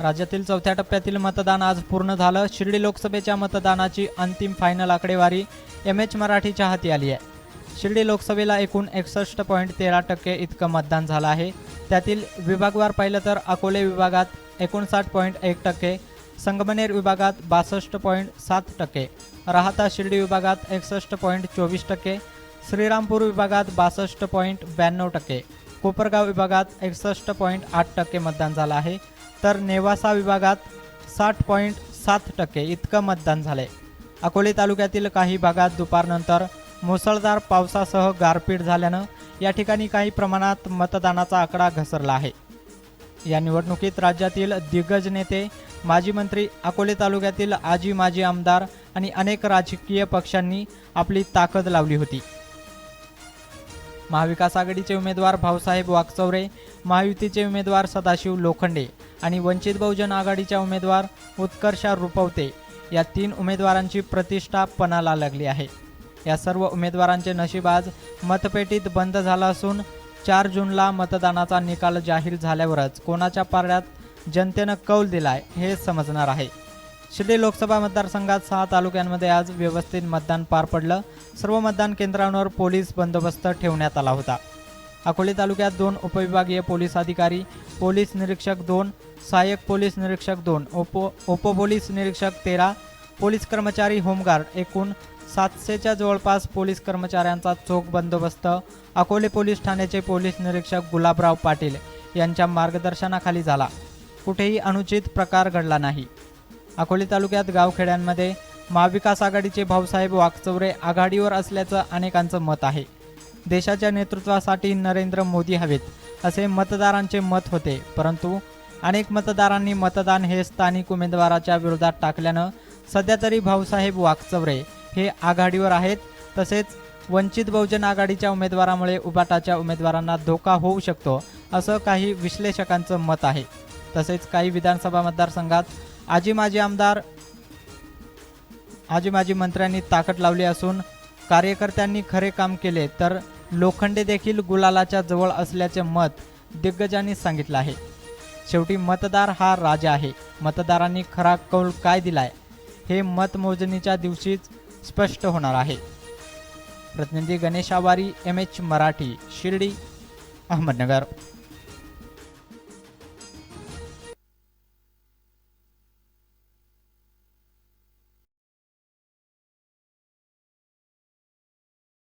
राज्यातील चौथ्या टप्प्यातील मतदान आज पूर्ण झालं. शिर्डी लोकसभेच्या मतदानाची अंतिम फायनल आकडेवारी एम एच मराठीच्या हाती आली आहे. शिर्डी लोकसभेला एकूण एकसष्ट पॉईंट तेरा टक्के इतकं मतदान झालं आहे. त्यातील विभागवार पाहिलं तर अकोले विभागात एकोणसाठ पॉईंट एक टक्के संगमनेर विभागात बासष्ट पॉईंट सात टक्के राहता शिर्डी विभागात एकसष्ट पॉईंट चोवीस टक्के श्रीरामपूर विभागात बासष्ट पॉईंट ब्याण्णव टक्के कोपरगाव विभागात एकसष्ट पॉईंट आठ टक्के मतदान झालं आहे. तर नेवासा विभागात साठ पॉईंट सात टक्के इतकं मतदान झाले. अकोले तालुक्यातील काही भागात दुपारनंतर मुसळधार पावसासह गारपीट झाल्यानं या ठिकाणी काही प्रमाणात मतदानाचा आकडा घसरला आहे. या निवडणुकीत राज्यातील दिग्गज नेते माजी मंत्री अकोले तालुक्यातील आजी माजी आमदार आणि अनेक राजकीय पक्षांनी आपली ताकद लावली होती. महाविकास आघाडीचे उमेदवार भाऊसाहेब वाकचौरे महायुतीचे उमेदवार सदाशिव लोखंडे आणि वंचित बहुजन आघाडीच्या उमेदवार उत्कर्षा रुपवते. या तीन उमेदवारांची प्रतिष्ठा पणाला लागली आहे. या सर्व उमेदवारांचे नशीब आज मतपेटीत बंद झालं असून चार जूनला मतदानाचा निकाल जाहीर झाल्यावरच कोणाच्या पारड्यात जनतेनं कौल दिलाय हे समजणार आहे. शिर्डी लोकसभा मतदारसंघात सहा तालुक्यांमध्ये आज व्यवस्थित मतदान पार पडलं. सर्व मतदान केंद्रांवर पोलीस बंदोबस्त ठेवण्यात आला होता. अकोले तालुक्यात दोन उपविभागीय पोलीस अधिकारी पोलीस निरीक्षक दोन सहाय्यक पोलीस निरीक्षक दोन ओपो उपपोलीस निरीक्षक तेरा पोलीस कर्मचारी होमगार्ड एकूण सातशेच्या जवळपास पोलीस कर्मचाऱ्यांचा चोख बंदोबस्त. अकोले पोलीस ठाण्याचे पोलीस निरीक्षक गुलाबराव पाटील यांच्या मार्गदर्शनाखाली झाला. कुठेही अनुचित प्रकार घडला नाही. अकोले तालुक्यात गावखेड्यांमध्ये महाविकास आघाडीचे भाऊसाहेब वाघचौरे आघाडीवर असल्याचं अनेकांचं मत आहे. देशाच्या नेतृत्वासाठी नरेंद्र मोदी हवेत असे मतदारांचे मत होते परंतु अनेक मतदारांनी मतदान हे स्थानिक उमेदवाराच्या विरोधात टाकल्यानं सध्या तरी भाऊसाहेब वाकचवरे हे आघाडीवर आहेत. तसेच वंचित बहुजन आघाडीच्या उमेदवारामुळे उबाटाच्या उमेदवारांना धोका होऊ शकतो असं काही विश्लेषकांचं मत आहे. तसेच काही विधानसभा मतदारसंघात आजी माजी आमदार आजी माजी मंत्र्यांनी ताकद लावली असून कार्यकर्त्यांनी खरे काम केले तर लोखंडे देखील गुलालाच्या जवळ असल्याचे मत दिग्गजांनी सांगितलं आहे. शेवटी मतदार हा राजा आहे. मतदारांनी खरा कौल काय दिलाय? हे मतमोजणीच्या दिवशीच स्पष्ट होणार आहे. प्रतिनिधी गणेश आवारी एम एच मराठी शिर्डी अहमदनगर.